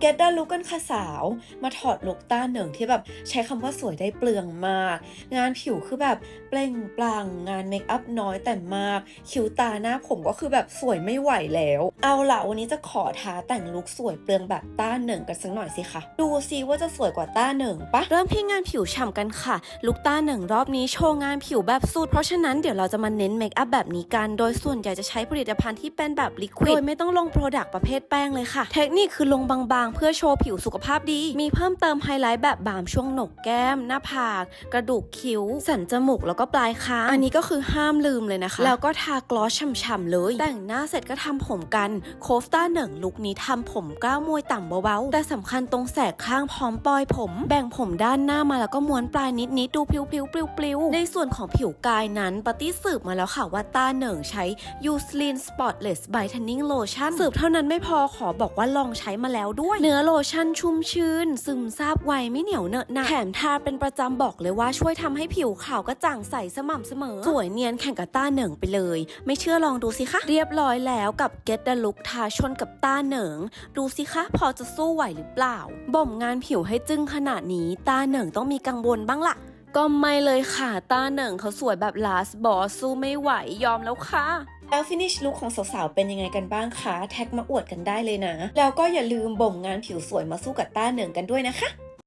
เก็ตได้ลุกกันค่ะสาว มาถอดลุกต้าเหนึ่งที่แบบใช้คำว่าสวยได้เปลืองมาก งานผิวคือแบบเปล่งปลั่งงานเมคอัพน้อยแต่มาก คิ้วตาหน้าผมก็คือแบบสวยไม่ไหวแล้ว เอาล่ะวันนี้จะขอท้าแต่งลุคสวยเปลืองแบบต้าเหนึ่งกันสักหน่อยสิคะดูซิว่าจะสวยกว่าต้าเหนึ่งปะเริ่มที่งานผิวฉ่ำกันค่ะ ลุคต้าเหนึ่งรอบนี้โชว์งานผิวแบบสุดเพราะฉะนั้นเดี๋ยวเราจะมาเน้นเมคอัพแบบนี้กันโดยส่วนใหญ่จะใช้ผลิตภัณฑ์ที่เป็นแบบลิควิดโดยไม่ต้องลงโปรดักต์ประเภทแป้งเลยค่ะ เทคนิคคือลงบางๆเพื่อโชว์ผิวสุขภาพดี มีเพิ่มเติมไฮไลท์แบบบามช่วงหนกแก้ม หน้าผาก กระดูกคิ้ว สันจมูกแล้วก็ปลายคาง อันนี้ก็คือห้ามลืมเลยนะคะ แล้วก็ทากลอสฉ่ำๆเลย แต่งหน้าเสร็จก็ทำผมกัน โคฟต้าหนึ่งลุคนี้ทำผมก้าวมวยต่ำเบาๆ แต่สำคัญตรงแสกข้างพร้อมปลอยผม แบ่งผมด้านหน้ามาแล้วก็ม้วนปลายนิดๆดูพลิ้วๆปลิวๆในส่วนของผิวกายนั้นปาร์ตี้สืบมาแล้วค่ะว่าต้าเหนิงใช้ u s l i n Spotless Brightening Lotion สืบเท่านั้นไม่พอขอบอกว่าลองใช้มาแล้วด้วยเนื้อโลชั่นชุ่มชื้น ซึมซาบไวไม่เหนียวเนอะหนะแถมทาเป็นประจำบอกเลยว่าช่วยทำให้ผิวขาวกระจ่างใสสม่ำเสมอ สวยเนียนแข่งกับต้าเหนิงไปเลย ไม่เชื่อลองดูสิคะ เรียบร้อยแล้วกับ Get the Look ทาชนกับต้าเหนิง ดูสิคะพอจะสู้ไหวหรือเปล่า บ่มงานผิวให้จึ้งขนาดนี้ต้าเหนิงต้องมีกังวลบ้างล่ะ ก็ไม่เลยค่ะต้าเหนิงเขาสวยแบบ last boss สู้ไม่ไหวยอมแล้วค่ะ แล้วฟินิชลุคของสาวๆ เป็นยังไงกันบ้างคะ แท็กมาอวดกันได้เลยนะ แล้วก็อย่าลืมบ่งงานผิวสวยมาสู้กับต้าเหนิงกันด้วยนะคะ